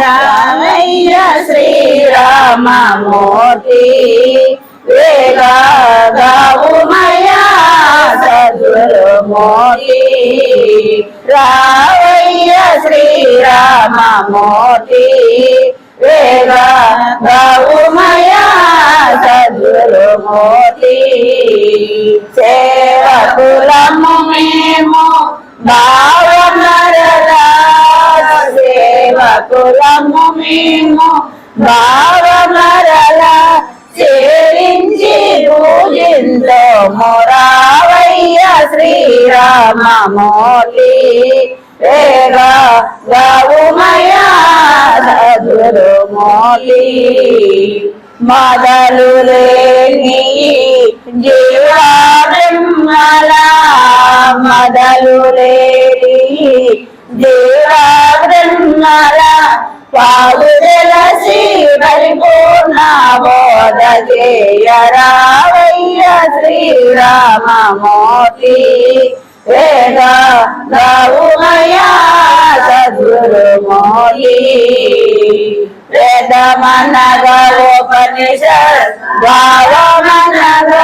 రామయ్య శ్రీరామమూర్తి. వేగా గావుమయా సద్గురుమూర్తి. రావయ్య శ్రీరామమూర్తి. వేగా గావుమయా సద్గురుమూర్తి. సేవకులము మేము బా సేవకులము మేము భావమరల చేరించి పూజిందో మొరావయ్య శ్రీరామమూర్తి వేగా గౌమయా సద్గురుమూర్తి మొదలు లేని జీవాల బ్రహ్మల మొదలు లేని జీవాల బ్రహ్మల పావుదల శ్రీ పరిపూర్ణ బోధ చేయరావయ్య శ్రీరామమూర్తి వేద గౌమయా సద్గురుమూర్తి వేదమనగా ఉపనిషత్ వేద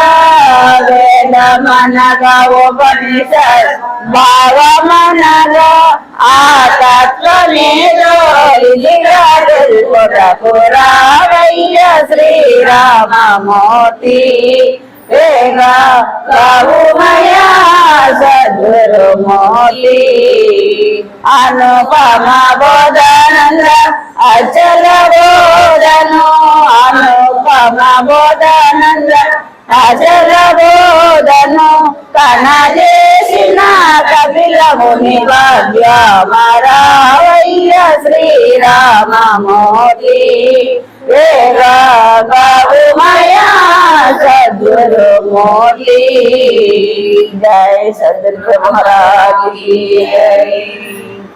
వేదమనగా ఉపనిషత్ భావమనగా ఆ తత్వమేదో ఇదిగా తెలుపుటపురావయ్య శ్రీరామమూర్తి వేగా కవుమయా సద్గురుమూర్తి అనుపమ బోధనంద అచల బోధను అనుపమ బోధనంద అచల బోధను मुनि भव्य मरावैया श्री राम मोदी। हे गौ माया सदगुरु मोदी। जय सदगुरु महाराज की